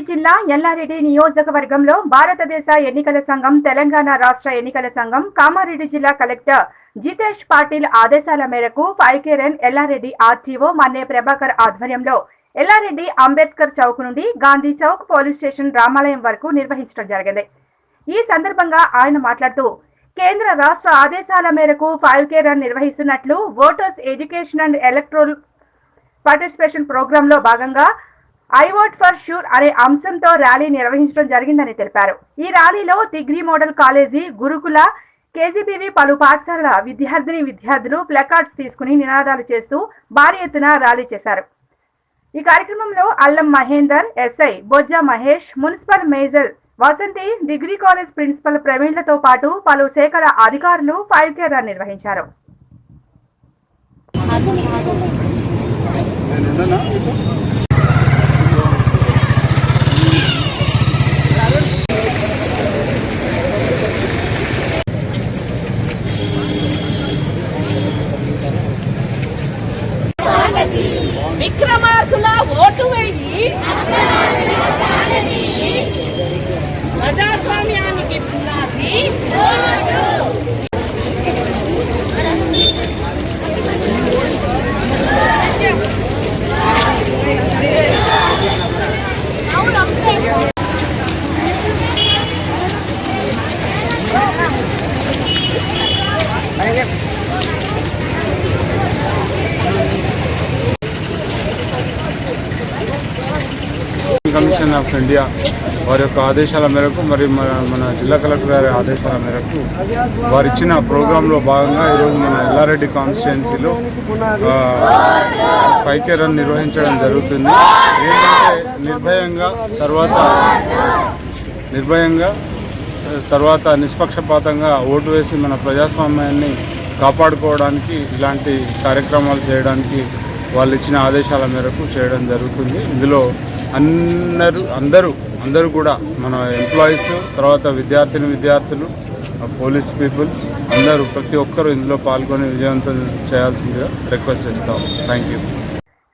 కామారెడ్డి జిల్లా ఎల్లారెడ్డి నియోజకవర్గంలో భారతదేశ ఎన్నికల సంఘం తెలంగాణ రాష్ట్ర ఎన్నికల సంఘం కామారెడ్డి జిల్లా కలెక్టర్ జితేష్ పాటిల్ ఆదేశాల మేరకు ఫైకేరన్ రన్ ఎల్లారెడ్డి ఆర్టీఓ మన్నే ప్రభాకర్ ఆధ్వర్యంలో ఎల్లారెడ్డి అంబేద్కర్ చౌక్ నుండి గాంధీ చౌక్ పోలీస్ స్టేషన్ రామాలయం వరకు నిర్వహించడం జరిగింది. ఈ సందర్భంగా ఆయన మాట్లాడుతూ కేంద్ర రాష్ట్ర ఆదేశాల మేరకు ఫైవ్ కే రన్ నిర్వహిస్తున్నట్లు voters education and electoral participation ప్రోగ్రామ్లో భాగంగా ఐ ఓట్ ఫర్ షూర్ అనే అంశంతో ర్యాలీ నిర్వహించడం జరిగిందని తెలిపారు. ఈ ర్యాలీలో డిగ్రీ మోడల్ కాలేజీ గురుకుల కేజీబీవి పలు పాఠశాలల విద్యార్థిని విద్యార్థులు ప్లకార్డ్స్ తీసుకుని నినాదాలు చేస్తూ భారీ ఎత్తున ర్యాలీ చేశారు. ఈ కార్యక్రమంలో Allam Mahender SI Bojja Mahesh municipal major Vasanthi degree college principal ప్రవీణ్లతో పాటు పలు శాఖల అధికారులు ఫైవ్ కే రన్ నిర్వహించారు. విక్రమార్కుల కమిషన్ ఆఫ్ ఇండియా వారి యొక్క ఆదేశాల మేరకు మరి మన మన జిల్లా కలెక్టర్ గారి ఆదేశాల మేరకు వారు ఇచ్చిన ప్రోగ్రాంలో భాగంగా ఈరోజు మన ఎల్లారెడ్డి కాన్స్టిట్యున్సీలో పైకే రన్ నిర్వహించడం జరుగుతుంది. నిర్భయంగా తర్వాత నిర్భయంగా తర్వాత నిష్పక్షపాతంగా ఓటు వేసి మన ప్రజాస్వామ్యాన్ని కాపాడుకోవడానికి ఇలాంటి కార్యక్రమాలు చేయడానికి వాళ్ళు ఇచ్చిన ఆదేశాల మేరకు చేయడం జరుగుతుంది. ఇందులో అందరూ అందరూ అందరూ కూడా మన ఎంప్లాయీస్ తర్వాత విద్యార్థిని విద్యార్థులు పోలీస్ పీపుల్స్ అందరూ ప్రతి ఒక్కరూ ఇందులో పాల్గొని విజయవంతం చేయాల్సిందిగా రిక్వెస్ట్ చేస్తాం థ్యాంక్ యూ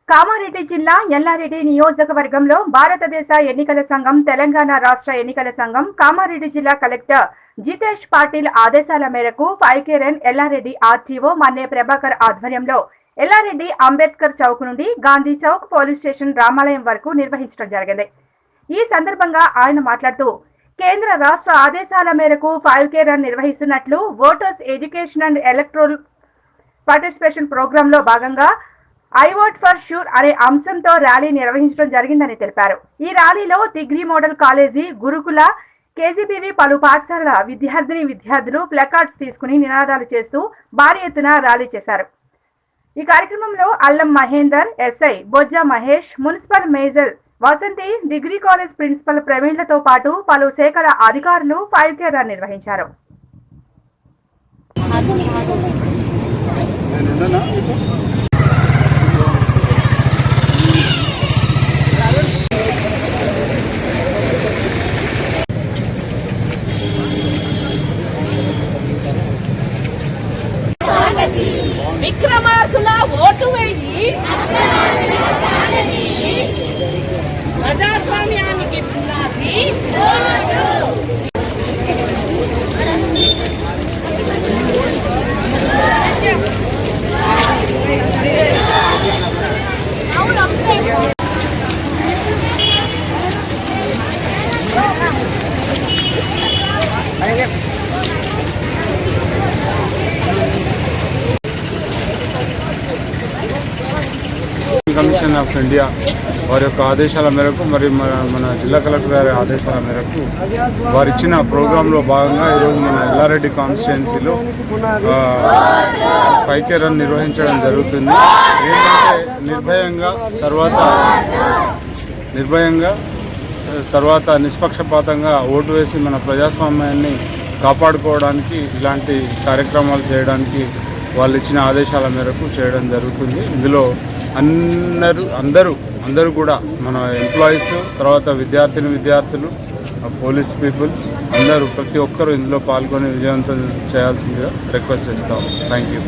కామారెడ్డి జిల్లా ఎల్లారెడ్డి నియోజకవర్గంలో భారతదేశ ఎన్నికల సంఘం తెలంగాణ రాష్ట్ర ఎన్నికల సంఘం కామారెడ్డి జిల్లా కలెక్టర్ జితేష్ పాటిల్ ఆదేశాల మేరకు five K run Yellareddy RTO Manne Prabhakar ఆధ్వర్యంలో ఎల్లారెడ్డి అంబేద్కర్ చౌక్ నుండి గాంధీ చౌక్ పోలీస్ స్టేషన్ రామాలయం వరకు నిర్వహించడం జరిగింది. ఈ సందర్భంగా ఆయన మాట్లాడుతూ కేంద్ర రాష్ట్ర ఆదేశాల మేరకు ఫైవ్ కే రన్ నిర్వహిస్తున్నట్లు voters education and electoral participation ప్రోగ్రామ్లో భాగంగా ఐ ఓట్ ఫర్ షూర్ అనే అంశంతో ర్యాలీ నిర్వహించడం జరిగిందని తెలిపారు. ఈ ర్యాలీలో డిగ్రీ మోడల్ కాలేజీ గురుకుల కేజీబీవి పలు పాఠశాలల విద్యార్థిని విద్యార్థులు ప్లకార్డ్స్ తీసుకుని నినాదాలు చేస్తూ భారీ ఎత్తున ర్యాలీ చేశారు. ఈ కార్యక్రమంలో Allam Mahender SI Bojja Mahesh municipal major Vasanthi degree college principal ప్రవీణ్లతో పాటు పలు శాఖల అధికారులు ఫైవ్ కే రన్ నిర్వహించారు. కమిషన్ ఆఫ్ ఇండియా వారి యొక్క ఆదేశాల మేరకు మరి మన మన జిల్లా కలెక్టర్ గారి ఆదేశాల మేరకు వారు ఇచ్చిన ప్రోగ్రాంలో భాగంగా ఈరోజు మన ఎల్లారెడ్డి కాన్స్టిట్యున్సీలో పైకే రన్ నిర్వహించడం జరుగుతుంది. ఏంటంటే నిర్భయంగా తర్వాత నిర్భయంగా తర్వాత నిష్పక్షపాతంగా ఓటు వేసి మన ప్రజాస్వామ్యాన్ని కాపాడుకోవడానికి ఇలాంటి కార్యక్రమాలు చేయడానికి వాళ్ళు ఇచ్చిన ఆదేశాల మేరకు చేయడం జరుగుతుంది. ఇందులో అందరూ అందరూ అందరూ కూడా మన ఎంప్లాయీస్ తర్వాత విద్యార్థిని విద్యార్థులు పోలీస్ పీపుల్స్ అందరూ ప్రతి ఒక్కరూ ఇందులో పాల్గొని విజయవంతం చేయాల్సిందిగా రిక్వెస్ట్ చేస్తాం థ్యాంక్ యూ